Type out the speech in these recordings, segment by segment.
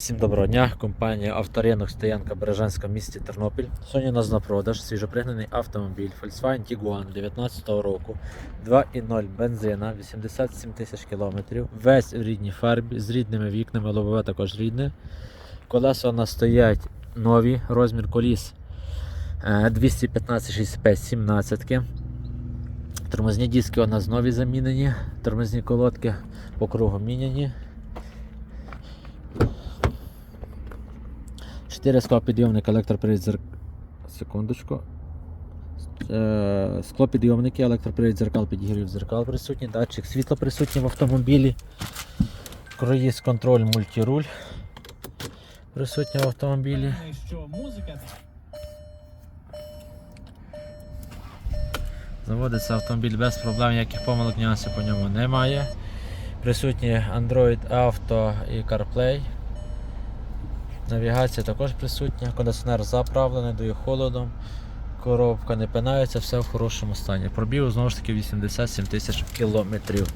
Всім доброго дня, компанія Авторинок Стоянка Бережанська в місті Тернопіль. Сьогодні у нас на продаж свіжопригнаний автомобіль Volkswagen Tiguan 19 року, 2.0 бензина, 87 тисяч кілометрів, весь в рідній фарбі, з рідними вікнами, лобове також рідне. Колеса у нас стоять нові, розмір коліс е, 215 65 17 Тормозні диски у нас нові замінені, тормозні колодки по кругу міняні. 4 склопідйомники, електропривід зерк... Секундочку. Е, Склопідйомники, електропривід зеркал, підігрів зеркал присутні, датчик світла присутній в автомобілі. Круїз контроль мультируль присутній в автомобілі. Заводиться автомобіль без проблем, ніяких помилок нюансів по ньому немає. Присутні Android Auto і CarPlay. Навігація також присутня, кондиціонер заправлений, дує холодом, коробка не пинається, все в хорошому стані. Пробіг знову ж таки 87 тисяч кілометрів.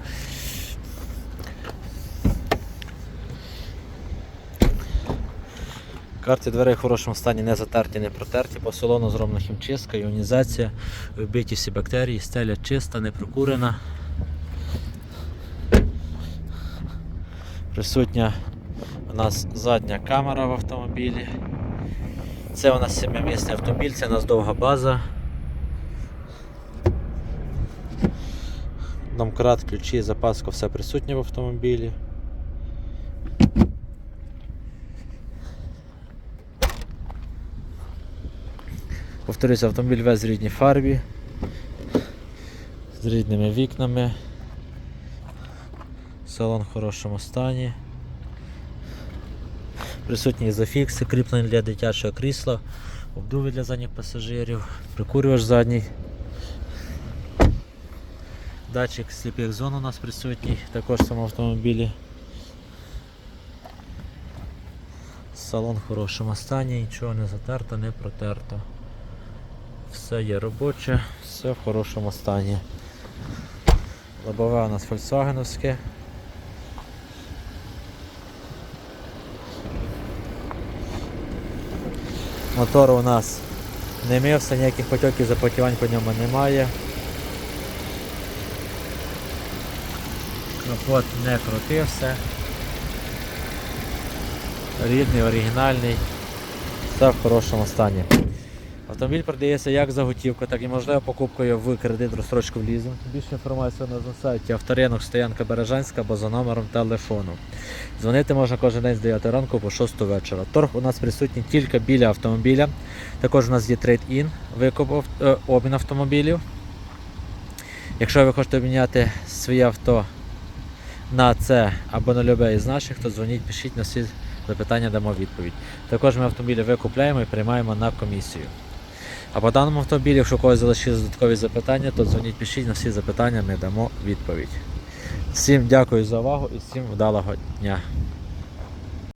Карти дверей в хорошому стані не затерті, не протерті, по салону зроблена хімчистка, іонізація, вбиті всі бактерії, стеля чиста, не прокурена. Присутня у нас задня камера в автомобілі. Це у нас семимісний автомобіль, це у нас довга база. Домкрат, ключі, запаска, все присутнє в автомобілі. Повторюся, автомобіль весь в рідній фарбі, з рідними вікнами. Салон в хорошому стані. Присутні ізофікси, кріплення для дитячого крісла, обдуви для задніх пасажирів, прикурювач задній. Датчик сліпих зон у нас присутній, також в цьому автомобілі. Салон в хорошому стані, нічого не затерто, не протерто. Все є робоче, все в хорошому стані. Лобове у нас фольксвагеновське. Мотор у нас не мився, ніяких потьоків запотівань по ньому немає. Капот не крутився. Рідний, оригінальний, все в хорошому стані. Автомобіль продається як за готівку, так і можливо покупкою в кредит розстрочку в лізинг. Більше інформації у нас на сайті авторинок Стоянка Бережанська або за номером телефону. Дзвонити можна кожен день з 9 ранку по 6 вечора. Торг у нас присутній тільки біля автомобіля. Також у нас є трейд-ін, викуп е, обмін автомобілів. Якщо ви хочете обміняти своє авто на це або на любе із наших, то дзвоніть, пишіть на всі запитання, дамо відповідь. Також ми автомобілі викупляємо і приймаємо на комісію. А по даному автомобілі, якщо у когось залишились додаткові запитання, то дзвоніть, пишіть на всі запитання, ми дамо відповідь. Всім дякую за увагу і всім вдалого дня.